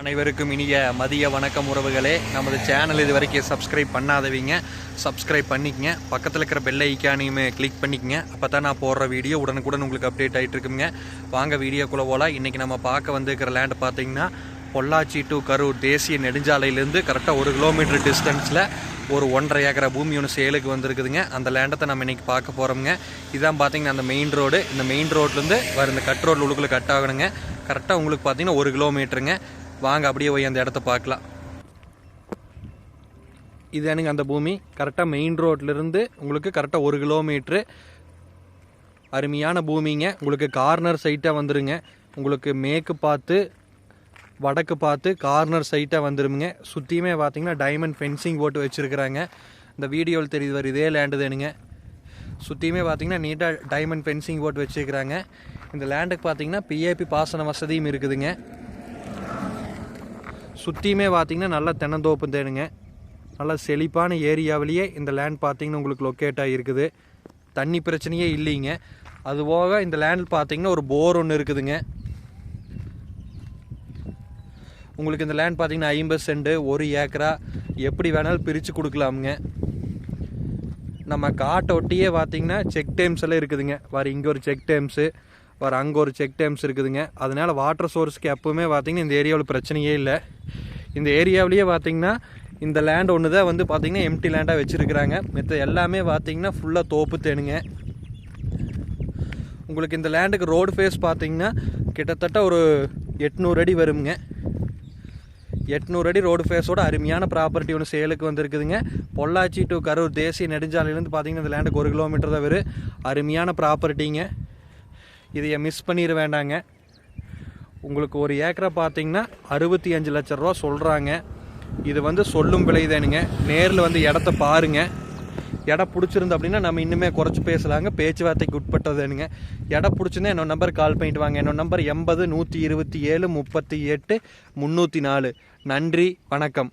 அனைவருக்கும் இனிய மதிய வணக்கம் உறவுகளே. நமது சேனல் இது வரைக்கும் சப்ஸ்கிரைப் பண்ணாதவங்க. சப்ஸ்கிரைப் பண்ணிக்கங்க. பக்கத்தில் இருக்கிற பெல் ஐக்கானையுமே கிளிக் பண்ணிக்கங்க. அப்போ தான் நான் போடுற வீடியோ உடனுக்குடன் உங்களுக்கு அப்டேட் ஆகிட்டு இருக்குங்க. வாங்க வீடியோக்குள்ளே போகலாம் இன்றைக்கி நம்ம பார்க்க வந்துருக்கிற லேண்ட் பார்த்தீங்கன்னா பொள்ளாச்சி டு கரூர் தேசிய நெடுஞ்சாலையிலேருந்து கரெக்டாக ஒரு கிலோமீட்டர் டிஸ்டன்ஸில் ஒரு ஒன்றரை ஏக்கரை பூமி ஒன்று சேலுக்கு வந்திருக்குதுங்க. அந்த லேண்டத்தை நம்ம இன்றைக்கி பார்க்க போகிறோம்ங்க இதான் பார்த்தீங்கன்னா அந்த மெயின் ரோடு இந்த மெயின் ரோட்லேருந்து வர இந்த கட் ரோடு உள்ளுக்குள்ளே கட் ஆகணுங்க. கரெக்டாக உங்களுக்கு பார்த்தீங்கன்னா ஒரு கிலோமீட்டருங்க வாங்க அப்படியே போய் அந்த இடத்த பார்க்கலாம். இது எனக்கு அந்த பூமி? கரெக்டாக மெயின் ரோட்லேருந்து உங்களுக்கு கரெக்டாக ஒரு கிலோமீட்ரு அருமையான பூமிங்க. உங்களுக்கு கார்னர் சைட்டாக வந்துருங்க. உங்களுக்கு மேற்கு பார்த்து வடக்கு பார்த்து கார்னர் சைட்டாக வந்துருமுங்க. சுற்றியுமே பார்த்தீங்கன்னா டைமண்ட் ஃபென்சிங் போட்டு வச்சுருக்குறாங்க. இந்த வீடியோவில் தெரியுது வர இதே லேண்டு தானுங்க. சுற்றியுமே பார்த்தீங்கன்னா நீட்டாக டைமண்ட் ஃபென்சிங் போட்டு வச்சுருக்குறாங்க. இந்த லேண்டுக்கு பார்த்தீங்கன்னா பிஏபி பாசன வசதியும் இருக்குதுங்க. சுற்றியுமே பார்த்தீங்கன்னா நல்ல தென்னந்தோப்பு தேனுங்க. நல்ல செழிப்பான ஏரியாவிலேயே இந்த லேண்ட் பார்த்தீங்கன்னா உங்களுக்கு லொக்கேட் ஆகிருக்குது தண்ணி பிரச்சனையே இல்லைங்க. அது போக இந்த லேண்ட் பார்த்தீங்கன்னா ஒரு போர் ஒன்று இருக்குதுங்க. உங்களுக்கு இந்த லேண்ட் பார்த்தீங்கன்னா ஐம்பது சென்ட்டு ஒரு ஏக்கரா? எப்படி வேணாலும் பிரித்து கொடுக்கலாமுங்க. நம்ம காட்டை ஒட்டியே பார்த்தீங்கன்னா செக் டேம்ஸ் எல்லாம் இருக்குதுங்க. வர இங்கே ஒரு செக் டேம்ஸு வர அங்கே ஒரு செக் டேம்ஸ் இருக்குதுங்க. அதனால வாட்டர் சோர்ஸ்க்கு எப்போவுமே பார்த்தீங்கன்னா இந்த ஏரியாவில் பிரச்சனையே இல்லை. இந்த ஏரியாவிலேயே பார்த்தீங்கன்னா இந்த லேண்ட் ஒன்று தான் வந்து பார்த்தீங்கன்னா எம்டி லேண்டாக வச்சுருக்குறாங்க. மற்ற எல்லாமே பார்த்தீங்கன்னா ஃபுல்லாக தோப்பு தேனுங்க. உங்களுக்கு இந்த லேண்டுக்கு ரோடு ஃபேஸ் பார்த்தீங்கன்னா கிட்டத்தட்ட ஒரு எட்நூறு அடி வருங்க. எட்நூறு அடி ரோடு ஃபேஸோட அருமையான ப்ராப்பர்ட்டி ஒன்று சேலுக்கு வந்திருக்குதுங்க. பொள்ளாச்சி டு கரூர் தேசிய நெடுஞ்சாலையிலேருந்து பார்த்தீங்கன்னா இந்த லேண்டுக்கு ஒரு கிலோமீட்டர் தான் வரும். அருமையான ப்ராப்பர்ட்டிங்க இதையை மிஸ் பண்ணிட வேண்டாங்க. உங்களுக்கு ஒரு ஏக்கரை பார்த்தீங்கன்னா அறுபத்தி அஞ்சு லட்ச ரூபா சொல்கிறாங்க இது வந்து சொல்லும் விலைதானுங்க நேரில் வந்து இடத்த பாருங்க. இடம் பிடிச்சிருந்து அப்படின்னா நம்ம இன்னுமே குறைச்சி பேசலாங்க. பேச்சுவார்த்தைக்கு உட்பட்டதுனுங்க இடம் பிடிச்சிருந்தா என்னோட நம்பர் கால் பண்ணிட்டு வாங்க. என்னோட நம்பர் எண்பது நூற்றி இருபத்தி ஏழு முப்பத்தி எட்டு முந்நூற்றி நாலு. நன்றி வணக்கம்.